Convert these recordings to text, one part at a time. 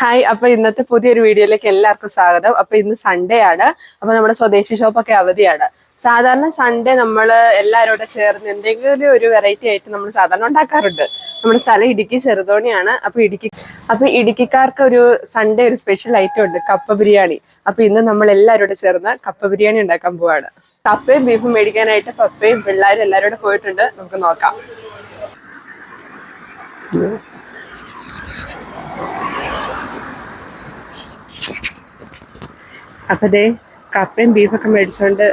Hi അപ്പൊ ഇന്നത്തെ പുതിയൊരു വീഡിയോയിലേക്ക് എല്ലാവർക്കും സ്വാഗതം. അപ്പൊ ഇന്ന് സൺഡേ ആണ്. അപ്പൊ നമ്മുടെ സ്വദേശി ഷോപ്പൊക്കെ അവധിയാണ്. സാധാരണ സൺഡേ നമ്മൾ എല്ലാവരോടെ ചേർന്ന് എന്തെങ്കിലും ഒരു വെറൈറ്റി ആയിട്ട് നമ്മൾ സാധാരണ ഉണ്ടാക്കാറുണ്ട്. നമ്മുടെ സ്ഥലം ഇടുക്കി ചെറുതോണിയാണ്. അപ്പൊ ഇടുക്കി അപ്പൊ ഇടുക്കിക്കാർക്ക് ഒരു സൺഡേ ഒരു സ്പെഷ്യൽ ഐറ്റം ഉണ്ട് കപ്പ ബിരിയാണി. അപ്പൊ ഇന്ന് നമ്മൾ എല്ലാവരോടെ ചേർന്ന് കപ്പ ബിരിയാണി ഉണ്ടാക്കാൻ പോവാണ്. കപ്പയും ബീഫും മേടിക്കാനായിട്ട് പപ്പയും പിള്ളേരും എല്ലാവരോടും പോയിട്ടുണ്ട്. നമുക്ക് നോക്കാം. അപ്പൊ ദേ കപ്പയും ബീഫൊക്കെ മേടിച്ചോണ്ട്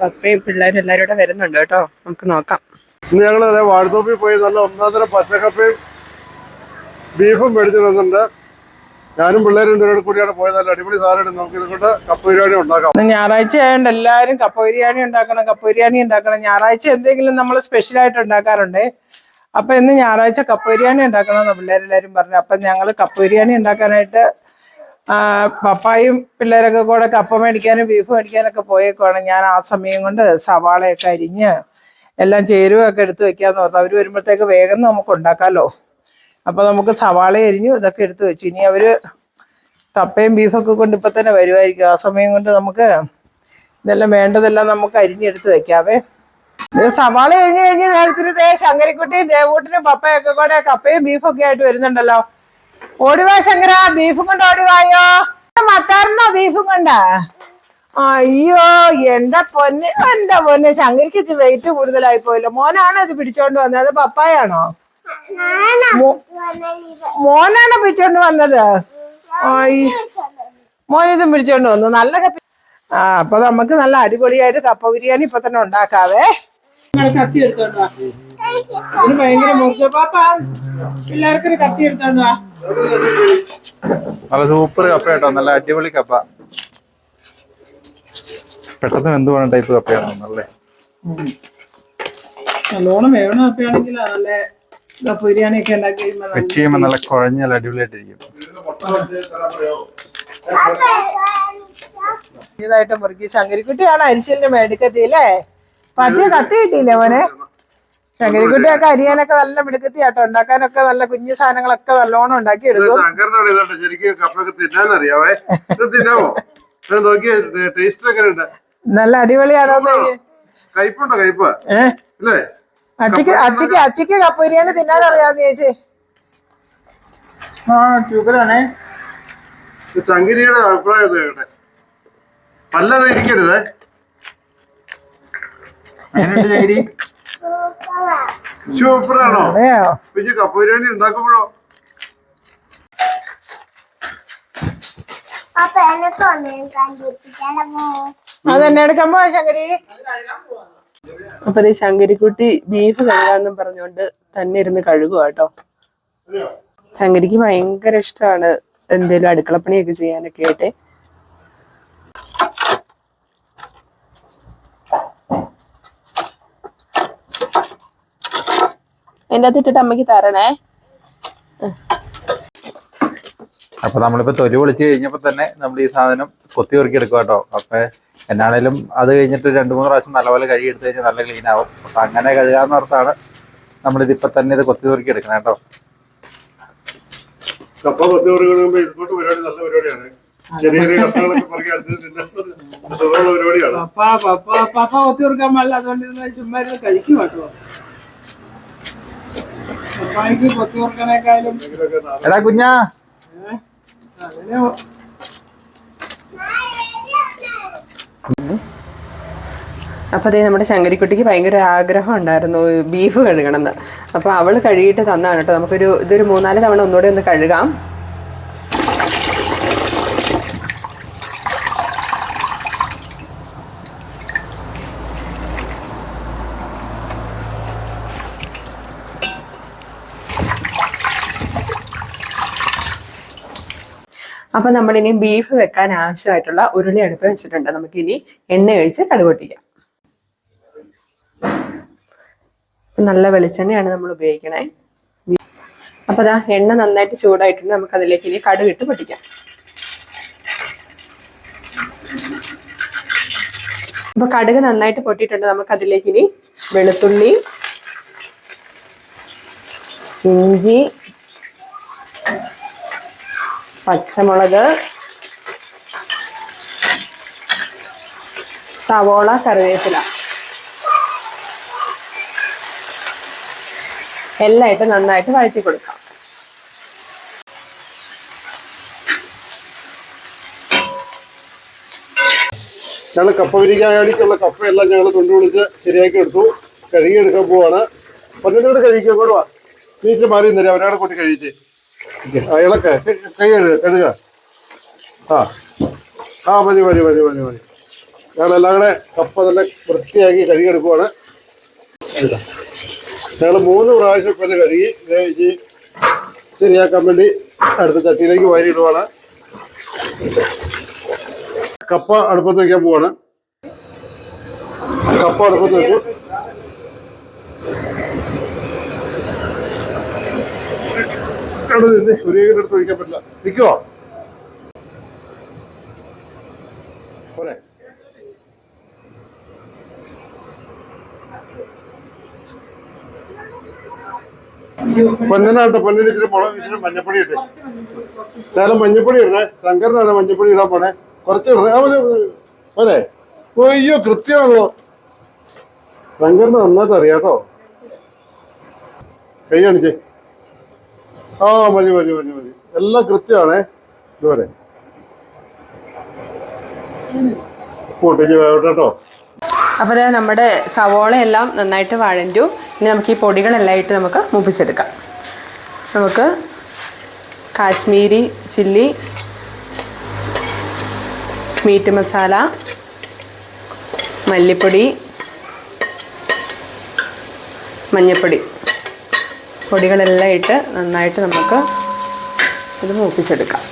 പപ്പയും പിള്ളേരും എല്ലാരും കൂടെ വരുന്നുണ്ട് കേട്ടോ. നമുക്ക് നോക്കാം. ഇന്ന് ഞങ്ങൾ അതെ വാഴത്തോപ്പിൽ പോയി നല്ല ഒന്നാന്തര പച്ചക്കപ്പയും ബീഫും മേടിച്ചു വന്നിട്ടുണ്ട് ഞാനും പിള്ളേരും രണ്ടുപേരും കൂടിയാണ് പോയത്. നല്ല അടിപൊളി സാധനം നമുക്ക് ഇതുകൊണ്ട് കപ്പ ബിരിയാണി ഉണ്ടാക്കാം. ഞായറാഴ്ച ആയതുകൊണ്ട് എല്ലാവരും കപ്പ ബിരിയാണി ഉണ്ടാക്കണം കപ്പ ബിരിയാണി ഉണ്ടാക്കണം. ഞായറാഴ്ച എന്തെങ്കിലും നമ്മൾ സ്പെഷ്യൽ ആയിട്ട് ഉണ്ടാക്കാറുണ്ട്. അപ്പൊ ഇന്ന് ഞായറാഴ്ച കപ്പ ബിരിയാണി ഉണ്ടാക്കണം എന്ന് പിള്ളേരെല്ലാരും പറഞ്ഞു അപ്പൊ ഞങ്ങൾ കപ്പ ബിരിയാണി ഉണ്ടാക്കാനായിട്ട് പപ്പായും പിള്ളേരൊക്കെ കൂടെ കപ്പ മേടിക്കാനും ബീഫ് മേടിക്കാനൊക്കെ പോയേക്കുവാണ്. ഞാൻ ആ സമയം കൊണ്ട് സവാളയൊക്കെ അരിഞ്ഞ് എല്ലാം ചേരുവൊക്കെ എടുത്ത് വെക്കാന്ന് പറഞ്ഞു. അവർ വരുമ്പോഴത്തേക്ക് വേഗം നമുക്ക് ഉണ്ടാക്കാമല്ലോ അപ്പൊ നമുക്ക് സവാള അരിഞ്ഞു ഇതൊക്കെ എടുത്ത് വെച്ചു. ഇനി അവർ കപ്പയും ബീഫൊക്കെ കൊണ്ട് ഇപ്പൊ തന്നെ വരുമായിരിക്കും ആ സമയം കൊണ്ട് നമുക്ക് ഇതെല്ലാം വേണ്ടതെല്ലാം നമുക്ക് അരിഞ്ഞെടുത്ത് വെക്കാവേ. സവാള അരിഞ്ഞു കഴിഞ്ഞ് നേരത്തിന് ദേ ശങ്കരിക്കുട്ടിയും ദേവൂട്ടിനും പപ്പയൊക്കെ കൂടെ കപ്പയും ബീഫൊക്കെ ആയിട്ട് വരുന്നുണ്ടല്ലോ. ഓടിവാ ശങ്കര ബീഫും കൊണ്ട് ഓടിവായോ? മത്താറിനോ ബീഫും കൊണ്ടാ. അയ്യോ എന്റെ പൊന്ന് എന്റെ പൊന്ന്. ശങ്കരിക്ക് ഇച്ചിരി വെയിറ്റ് കൂടുതലായി പോയല്ലോ. മോനാണോ ഇത് പിടിച്ചോണ്ട് വന്നത്? അത് പപ്പായാണോ? മോനാണോ പിടിച്ചോണ്ട് വന്നത്? മോനിതും മോൻ ഇതും പിടിച്ചോണ്ട് വന്നു. നല്ല കപ്പി ആ അപ്പൊ നമുക്ക് നല്ല അടിപൊളിയായിട്ട് കപ്പ ബിരിയാണി ഇപ്പൊ തന്നെ ഉണ്ടാക്കാവേ. കത്തി എടുത്തോണ്ട് വാ. ഭയങ്കര മുറിച്ച പാപ്പ പിള്ളേർക്ക് ഒരു കത്തി എടുത്തോണ്ട് വാ. നല്ല സൂപ്പർ കപ്പ കേട്ടോ നല്ല അടിപൊളി കപ്പ. പെട്ടെന്ന് വെന്ത് പോണ ടൈപ്പ് കപ്പയാണ് നല്ലേ നല്ലോണം വേവണ കപ്പയാണെങ്കിൽ നല്ല ബിരിയാണി ഒക്കെ ഉണ്ടാക്കി നല്ല- വെച്ച് ചെയ്യുമ്പോൾ നല്ല കുഴഞ്ഞ നല്ല അടിപൊളിയായിട്ടിരിക്കും. ഇതായിട്ട് മുറുക്കി. ശങ്കരിക്കുട്ടിയാണ് അരിച്ചലിന്റെ മേടിക്കത്തില്ലേ പറ്റിയ കത്തി കിട്ടിയില്ലേ മോനെ? ശങ്കരിക്കുട്ടിയൊക്കെ അരിയാനൊക്കെ നല്ല മിടുക്കത്തിയാട്ടോ. ഉണ്ടാക്കാനൊക്കെ നല്ല കുഞ്ഞു സാധനങ്ങളൊക്കെ നല്ലോണം ഉണ്ടാക്കി എടുക്കും നല്ല അടിപൊളിയാണോ കയ്പുണ്ടോ കയ്പ്? അച്ചിക്ക് അച്ചിക്ക് അച്ചിക്ക് കപ്പ ബിരിയാണി തിന്നാൻ അറിയാന്ന് ചേച്ചി. ആ ഇത് ചങ്കിരിയുടെ അഭിപ്രായം കേട്ടെ. പല്ലത് ഇരിക്കരുതേ. സൂപ്പറാണോ? പിന്നെ കപ്പ ബിരിയാണി ഉണ്ടാക്കുമ്പോഴോ? അതെന്നെ എടുക്കുമ്പോ ശങ്കരി. അപ്പൊ ശങ്കരിക്കുട്ടി ബീഫ് കഴുകാന്നും പറഞ്ഞോണ്ട് തന്നെ ഇരുന്ന് കഴുകുക കേട്ടോ. ശങ്കരിക്ക് ഭയങ്കര ഇഷ്ടമാണ് എന്തേലും അടുക്കളപ്പണിയൊക്കെ ചെയ്യാനൊക്കെ ആയിട്ട്. അതിന്റെ അത് ഇട്ടിട്ട് അമ്മയ്ക്ക് തരണേ. അപ്പൊ നമ്മളിപ്പോ തൊലി വിളിച്ചു കഴിഞ്ഞപ്പോ തന്നെ നമ്മൾ ഈ സാധനം കൊത്തി ഉറക്കി എടുക്കുക കേട്ടോ. അപ്പൊ എന്നാണേലും അത് കഴിഞ്ഞിട്ട് രണ്ടു മൂന്ന് പ്രാവശ്യം നല്ലപോലെ കഴുകി എടുത്തു കഴിഞ്ഞാൽ നല്ല ക്ലീൻ ആവും. അപ്പൊ അങ്ങനെ കഴുകാന്ന് ഓർത്താണ് നമ്മളിത് ഇപ്പൊ തന്നെ ഇത് കൊത്തി ഉറക്കി എടുക്കണം കേട്ടോ. കപ്പ കൊത്തി പറയുമ്പോൾ ഇതുകൊണ്ട് പരിപാടി നല്ല പരിപാടിയാണ്. ചെറിയ ചെറിയ കപ്പകളൊക്കെ പറക്കി അടുത്ത് പരിപാടിയാണ്. പാടില്ല അതുകൊണ്ട് ഇരുന്ന് ചുമ്മാ കഴിക്കും കേട്ടോ പപ്പായ്ക്ക് കൊത്തി കൊടുക്കാനേക്കാളും ഇതിലൊക്കെ നാ- എടാ കുഞ്ഞാ. അപ്പോൾ അപ്പൊ അതേ നമ്മുടെ ശങ്കരിക്കുട്ടിക്ക് ഭയങ്കര ആഗ്രഹം ഉണ്ടായിരുന്നു ബീഫ് കഴുകണമെന്ന്. അപ്പൊ അവൾ കഴുകിയിട്ട് തന്നാണ് കേട്ടോ. നമുക്കൊരു ഇതൊരു മൂന്നാൽ തവണ ഒന്നുകൂടെ ഒന്ന് കഴുകാം. അപ്പൊ നമ്മളിനി ബീഫ് വെക്കാൻ ആവശ്യമായിട്ടുള്ള ഉരുളി അടുപ്പ് വെച്ചിട്ടുണ്ട്. നമുക്ക് ഇനി എണ്ണ ഒഴിച്ച് കടുകൊട്ടിക്കാം. നല്ല വെളിച്ചെണ്ണയാണ് നമ്മൾ ഉപയോഗിക്കണേ. അപ്പൊ അതാ എണ്ണ നന്നായിട്ട് ചൂടായിട്ടുണ്ട്. നമുക്ക് അതിലേക്ക് ഇനി കടുകിട്ട് പൊട്ടിക്കാം. അപ്പൊ കടുക് നന്നായിട്ട് പൊട്ടിയിട്ടുണ്ട്. നമുക്ക് അതിലേക്ക് ഇനി വെളുത്തുള്ളി ഇഞ്ചി പച്ചമുളക് സവോള കറിവേപ്പില. എല്ലായിട്ട് നന്നായിട്ട് വഴറ്റി കൊടുക്കാം. ഞങ്ങൾ കപ്പ വിരിക്കാൻ വേണ്ടിയിട്ടുള്ള കപ്പയെല്ലാം ഞങ്ങൾ കൊണ്ടുവിളിച്ച് ശരിയാക്കി എടുത്തു. കഴുകിയെടുക്കാൻ പോവാണ്. പന്നിനോട് കഴിക്കുക കൊടുവാ വീട്ടിൽ മാറി തരാം അവരവിടെ കൂട്ടി കഴിച്ചേ ആ ഇളക്ക. കൈ കഴുകുക ആ. ആ മതി മതി മതി മതി മതി. ഞങ്ങളെല്ലാം കൂടെ കപ്പ നല്ല വൃത്തിയാക്കി കഴുകിയെടുക്കുവാണ്. ഞങ്ങൾ മൂന്ന് പ്രാവശ്യം ഇപ്പം കഴുകി വേവിച്ച് ശരിയാക്കാൻ വേണ്ടി അടുത്ത ചട്ടിയിലേക്ക് വാരിയിടുവാണ്. കപ്പ അടുപ്പത്ത് വയ്ക്കാൻ പോവാണ്. കപ്പ അടുപ്പത്ത് വെച്ചു ഒരു അടുത്ത് ഒഴിക്കാൻ പറ്റില്ല. നിൽക്കുവോ പോരെ. പൊന്നനാട്ടെ പൊന്നിന് മുളക് ഇച്ചിരി മഞ്ഞപ്പൊടി ഇട്ട്. ശകലം മഞ്ഞപ്പൊടി ഇടണേ? ശങ്കരനാണ് മഞ്ഞപ്പൊടി ഇടാൻ പോണേ. കുറച്ച് ഇടണേ. പോരെ. അയ്യോ കൃത്യമാണല്ലോ ശങ്കറിന് നന്നായിട്ട് അറിയാട്ടോ കൈ കാണിച്ചേ ആ മതി മതി മതി മതി. എല്ലാം കൃത്യമാണേ. ഇതുവരെ. കൂട്ടിച്ച് വേവട്ടോ അപ്പോൾ നമ്മുടെ സവോള എല്ലാം നന്നായിട്ട് വഴഞ്ഞു ഇനി നമുക്ക് ഈ പൊടികളെല്ലാം ആയിട്ട് നമുക്ക് മൂപ്പിച്ചെടുക്കാം. നമുക്ക് കാശ്മീരി ചില്ലി മീറ്റ് മസാല മല്ലിപ്പൊടി മഞ്ഞൾപ്പൊടി പൊടികളെല്ലാം ഇട്ട് നന്നായിട്ട് നമുക്ക് ഇത് മൂപ്പിച്ചെടുക്കാം.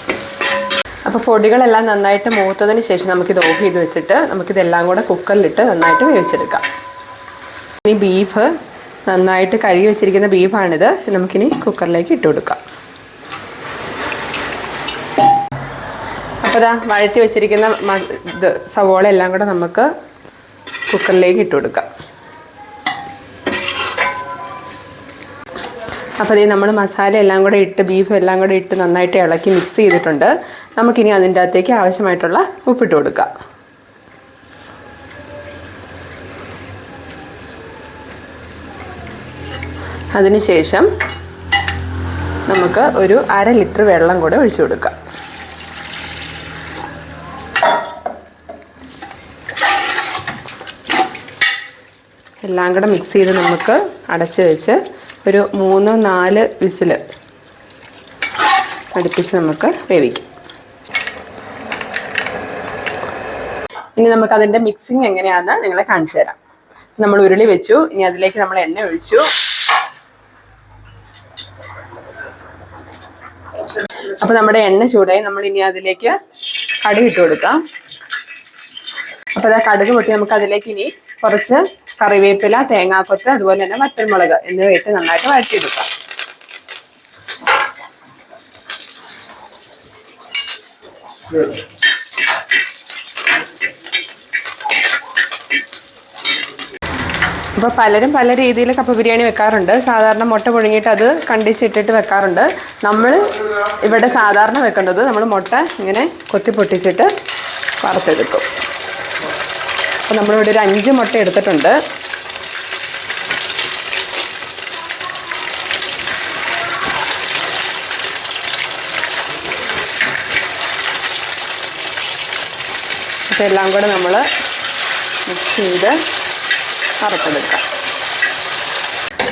അപ്പോൾ പൊടികളെല്ലാം നന്നായിട്ട് മൂത്തതിന് ശേഷം നമുക്കിത് ഓഫ് ചെയ്ത് വെച്ചിട്ട് നമുക്കിതെല്ലാം കൂടെ കുക്കറിലിട്ട് നന്നായിട്ട് വേവിച്ചെടുക്കാം. ഇനി ബീഫ് നന്നായിട്ട് കഴുകി വെച്ചിരിക്കുന്ന ബീഫാണിത്. നമുക്കിനി കുക്കറിലേക്ക് ഇട്ട് കൊടുക്കാം. അപ്പോൾ ഇതാ വഴറ്റി വെച്ചിരിക്കുന്ന ഇത് സവോള എല്ലാം കൂടെ നമുക്ക് കുക്കറിലേക്ക് ഇട്ട് കൊടുക്കാം. അപ്പോൾ ഈ നമ്മൾ മസാല എല്ലാം കൂടെ ഇട്ട് ബീഫ് എല്ലാം കൂടെ ഇട്ട് നന്നായിട്ട് ഇളക്കി മിക്സ് ചെയ്തിട്ടുണ്ട്. നമുക്കിനി അതിന്റെ അകത്തേക്ക് ആവശ്യമായിട്ടുള്ള ഉപ്പിട്ട് കൊടുക്കാം. അതിനുശേഷം നമുക്ക് ഒരു അര ലിറ്റർ വെള്ളം കൂടെ ഒഴിച്ചു കൊടുക്കാം. എല്ലാം കൂടെ മിക്സ് ചെയ്ത് നമുക്ക് അടച്ച് വെച്ച് ഒരു മൂന്ന് നാല് വിസിൽ അടുപ്പിച്ച് നമുക്ക് വേവിക്കാം. ഇനി നമുക്ക് അതിന്റെ മിക്സിങ് എങ്ങനെയാണെന്ന് നിങ്ങളെ കാണിച്ചു തരാം. നമ്മൾ ഉരുളി വെച്ചു ഇനി അതിലേക്ക് നമ്മൾ എണ്ണ ഒഴിച്ചു. അപ്പൊ നമ്മുടെ എണ്ണ ചൂടായി നമ്മൾ ഇനി അതിലേക്ക് കടുക് ഇട്ട് കൊടുക്കാം. അപ്പൊ അതാ കടുക് പൊട്ടി നമുക്ക് അതിലേക്ക് ഇനി കുറച്ച് കറിവേപ്പില തേങ്ങാക്കൊത്ത് അതുപോലെ തന്നെ വറ്റൽമുളക് എന്നിവ ഇട്ട് നന്നായിട്ട് വഴറ്റിയെടുക്കാം. അപ്പോൾ പലരും പല രീതിയിൽ കപ്പ ബിരിയാണി വെക്കാറുണ്ട്. സാധാരണ മുട്ട പുഴുങ്ങിയിട്ട് അത് കണ്ടിച്ചിട്ടിട്ട് വെക്കാറുണ്ട്. നമ്മൾ ഇവിടെ സാധാരണ വെക്കുന്നത് നമ്മൾ മുട്ട ഇങ്ങനെ കൊത്തി പൊട്ടിച്ചിട്ട് വറുത്തെടുക്കും. അപ്പോൾ നമ്മളിവിടെ ഒരു അഞ്ച് മുട്ട എടുത്തിട്ടുണ്ട്. അപ്പോൾ എല്ലാം കൂടെ നമ്മൾ മിക്സ് ചെയ്ത് വറുത്തെടുക്കാം.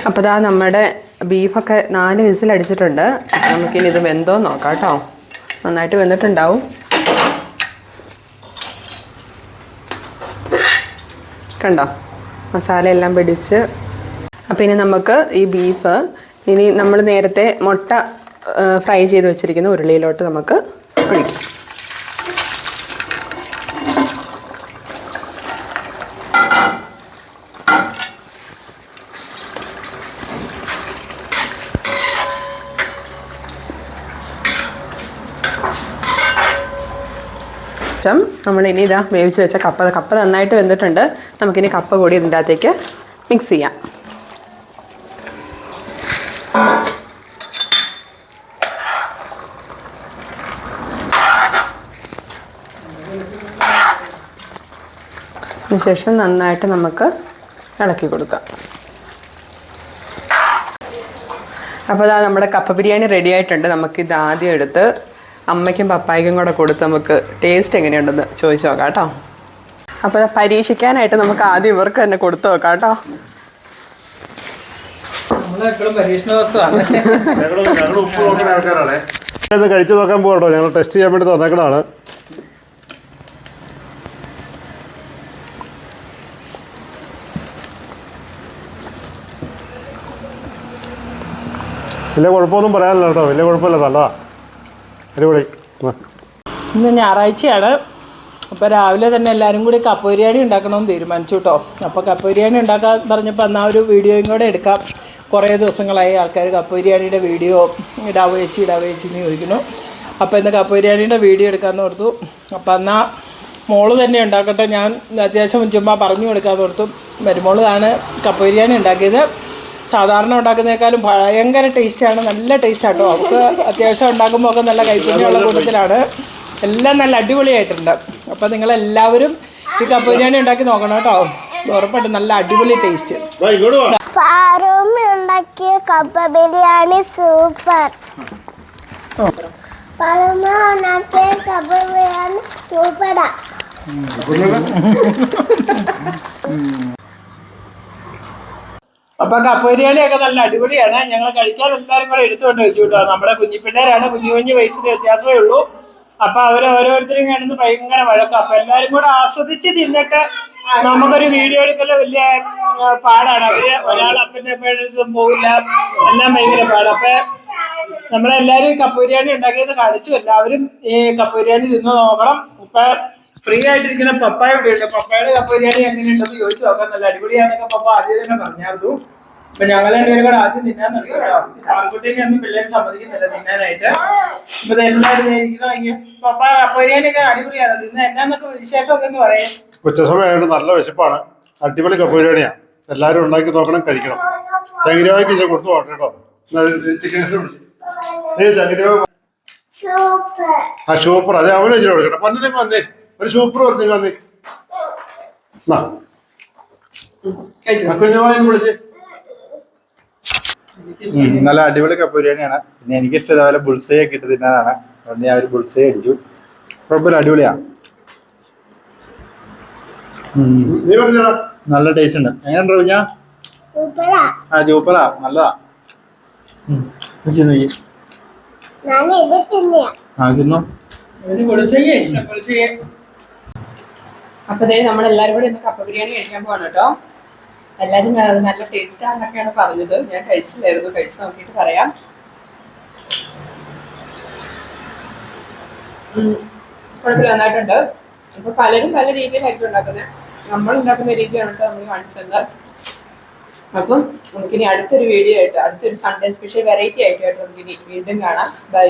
അപ്പോൾ ഇതാ നമ്മുടെ ബീഫൊക്കെ നാല് വിസിലടിച്ചിട്ടുണ്ട്. നമുക്കിനി ഇത് വെന്തോ നോക്കാം കേട്ടോ. നന്നായിട്ട് വെന്തിട്ടുണ്ടാവും. കണ്ടോ? മസാല എല്ലാം പിടിച്ച്. അപ്പോൾ ഇനി നമുക്ക് ഈ ബീഫ് ഇനി നമ്മൾ നേരത്തെ മുട്ട ഫ്രൈ ചെയ്ത് വെച്ചിരിക്കുന്ന ഉരുളിയിലോട്ട് നമുക്ക് ഒഴിക്കാം. ഇഷ്ടം നമ്മളിനി ഇതാ വേവിച്ച് വെച്ച കപ്പ കപ്പ നന്നായിട്ട് വെന്തിട്ടുണ്ട്. നമുക്കിനി കപ്പ കൂടി ഇതിന്റെ അകത്തേക്ക് മിക്സ് ചെയ്യാം. അതിനുശേഷം നന്നായിട്ട് നമുക്ക് ഇളക്കി കൊടുക്കാം. അപ്പോൾ അതാ നമ്മുടെ കപ്പ ബിരിയാണി റെഡി ആയിട്ടുണ്ട്. നമുക്കിത് ആദ്യം എടുത്ത് അമ്മയ്ക്കും പപ്പായ്ക്കും കൂടെ കൊടുത്ത് നമുക്ക് ടേസ്റ്റ് എങ്ങനെയുണ്ടെന്ന് ചോദിച്ചു നോക്കാം കേട്ടോ. അപ്പോൾ പരീക്ഷിക്കാനായിട്ട് നമുക്ക് ആദ്യം ഇവർക്ക് തന്നെ കൊടുത്തു നോക്കാം കേട്ടോ. ഇത് കഴിച്ചു നോക്കാൻ പോകട്ടോ. ഞങ്ങൾ ടെസ്റ്റ് ചെയ്യാൻ വേണ്ടി തന്നേക്കണതാണ്. വലിയ കുഴപ്പമൊന്നും പറയാനില്ല കേട്ടോ. വലിയ കുഴപ്പമില്ല. നല്ലതാ. ഇന്ന് ഞായറാഴ്ചയാണ്. അപ്പോൾ രാവിലെ തന്നെ എല്ലാവരും കൂടി കപ്പ ബിരിയാണി ഉണ്ടാക്കണമെന്ന് തീരുമാനിച്ചു കേട്ടോ അപ്പോൾ കപ്പ ബിരിയാണി ഉണ്ടാക്കാൻ പറഞ്ഞപ്പോൾ എന്നാൽ ഒരു വീഡിയോയും കൂടെ എടുക്കാം. കുറേ ദിവസങ്ങളായി ആൾക്കാർ കപ്പ ബിരിയാണിയുടെ വീഡിയോ ഇടാവോ ചേച്ചി ഇടാവോ ചേച്ചി എന്ന് ചോദിക്കുന്നു. അപ്പോൾ ഇന്ന് കപ്പ ബിരിയാണിയുടെ വീഡിയോ എടുക്കാമെന്ന് ഓർത്തു. അപ്പോൾ എന്നാൽ മോൾ തന്നെ ഉണ്ടാക്കട്ടെ. ഞാൻ അത്യാവശ്യം ചുമ്മാ പറഞ്ഞു കൊടുക്കാമെന്ന് ഓർത്തു. മരുമോളാണ് കപ്പ ബിരിയാണി ഉണ്ടാക്കിയത്. സാധാരണ ഉണ്ടാക്കുന്നതിനേക്കാളും ഭയങ്കര ടേസ്റ്റാണ് നല്ല ടേസ്റ്റ് ആട്ടോ. അവർക്ക് അത്യാവശ്യം ഉണ്ടാക്കുമ്പോൾ ഒക്കെ നല്ല കൈപ്പുണ്യമുള്ള കൂട്ടത്തിലാണ്. എല്ലാം നല്ല അടിപൊളിയായിട്ടുണ്ട്. അപ്പോൾ നിങ്ങളെല്ലാവരും ഈ കപ്പ ബിരിയാണി ഉണ്ടാക്കി നോക്കണം കേട്ടോ. ഉറപ്പായിട്ടും നല്ല അടിപൊളി ടേസ്റ്റ് വാ, ഇങ്ങോട്ട് വാ. പാറൂമ്മ ഉണ്ടാക്കിയ കപ്പ ബിരിയാണി സൂപ്പർ ഉണ്ടാക്കിയ കപ്പ ബിരിയാണി സൂപ്പറാ അപ്പൊ കപ്പ നല്ല അടിപൊളിയാണ്. ഞങ്ങൾ കഴിച്ചാൽ എല്ലാവരും കൂടെ എടുത്തുകൊണ്ട് വെച്ചു കേട്ടോ. നമ്മുടെ കുഞ്ഞിപ്പിള്ളേരാണ് കുഞ്ഞു കുഞ്ഞു വയസ്സിന്റെ വ്യത്യാസമേ ഉള്ളൂ. അപ്പൊ അവർ ഓരോരുത്തരും കിടന്ന് ഭയങ്കര വഴക്കം. അപ്പൊ എല്ലാരും കൂടെ ആസ്വദിച്ച് തിന്നിട്ട് നമുക്കൊരു വീഡിയോ എടുക്കൽ വലിയ പാടാണ്. അവർ ഒരാൾ അപ്പന്റെ അപ്പഴത്തും പോകില്ല എല്ലാം ഭയങ്കര പാടാണ് അപ്പൊ നമ്മളെല്ലാരും ഈ കപ്പ ബിരിയാണി ഉണ്ടാക്കിയത് കാണിച്ചു. എല്ലാവരും ഈ കപ്പൂരിയാണി തിന്ന് നോക്കണം. ഇപ്പൊ ഫ്രീ ആയിട്ടിരിക്കുന്ന പപ്പായ ഇവിടെ ഉണ്ട്. പപ്പായുടെ കപ്പ ബിരിയാണി എങ്ങനെയുണ്ടെന്ന് ചോദിച്ചു. നോക്കാൻ നല്ല അടിപൊളിയാണെന്നൊക്കെ പപ്പ ആദ്യം തന്നെ പറഞ്ഞായിരുന്നു. അപ്പൊ ഞങ്ങൾ രണ്ടുപേരും കൂടെ ആദ്യം തിന്നാൻ ആൺകുട്ടീനെ ഒന്നും പിള്ളേര് സമ്മതിക്കുന്നില്ല തിന്നാനായിട്ട്. ഇപ്പൊ എല്ലാവരും പപ്പ കപ്പ ബിരിയാണി ഒക്കെ അടിപൊളിയാണ്. തിന്ന എന്നാന്നൊക്കെ വിശേഷമൊക്കെ ഒന്ന് പറയാം. ഉച്ചസമയമായിട്ട് നല്ല വിശപ്പാണ്. അടിപൊളി കപ്പ ബിരിയാണിയാണ് എല്ലാവരും ഉണ്ടാക്കി നോക്കണം കഴിക്കണം. ചകിരവായ്ക്ക് ഇച്ചിരി കൊടുത്തു പോട്ടെ കേട്ടോ. ചിക്കൻ ചകിരവ സൂപ്പർ ആ സൂപ്പർ അതെ അവനും വെച്ചിട്ട് കൊടുക്കട്ടെ. പൊന്നിലേക്ക് വന്നേ. ഒരു സൂപ്പർ പറഞ്ഞു വന്നേ കുഞ്ഞുമായും വിളിച്ച് നല്ല അടിപൊളി കപ്പ ബിരിയാണിയാണ്. പിന്നെ എനിക്ക് ഇഷ്ടം ഇതേപോലെ ബുൾസൈ ഒക്കെ ഇട്ട് തിന്നാനാണ്. അതുകൊണ്ട് ഞാൻ ഒരു ബുൾസൈ അടിച്ചു. കുഴപ്പമില്ല അടിപൊളിയാ. നല്ല ടേസ്റ്റ് ഉണ്ട്. എങ്ങനെയുണ്ട് റവിഞ്ഞ സൂപ്പറാ. ആ ജൂപ്പറാ നല്ലതാ. ആ തിന്നോ അപ്പൊ ദേ നമ്മൾ എല്ലാവരും കൂടി ഇന്ന് കപ്പ ബിരിയാണി കഴിക്കാൻ പോവാണ് കേട്ടോ. എല്ലാവരും നല്ല ടേസ്റ്റ് ആണെന്നൊക്കെയാണ് പറഞ്ഞത്. ഞാൻ കഴിച്ചില്ലായിരുന്നു. കഴിച്ചു നോക്കിയിട്ട് പറയാം. കുഴപ്പമില്ല നന്നായിട്ടുണ്ട്. അപ്പൊ പലരും പല രീതിയിലായിരിക്കും ഉണ്ടാക്കുന്നത്. നമ്മൾ ഉണ്ടാക്കുന്ന രീതിയാണ് കേട്ടോ നമ്മൾ കാണിച്ചത്. അപ്പം നമുക്കിനി അടുത്തൊരു വീഡിയോ ആയിട്ട് അടുത്തൊരു സൺഡേ സ്പെഷ്യൽ വെറൈറ്റി ആയിട്ട് നമുക്കിനി വീണ്ടും കാണാം. ബൈ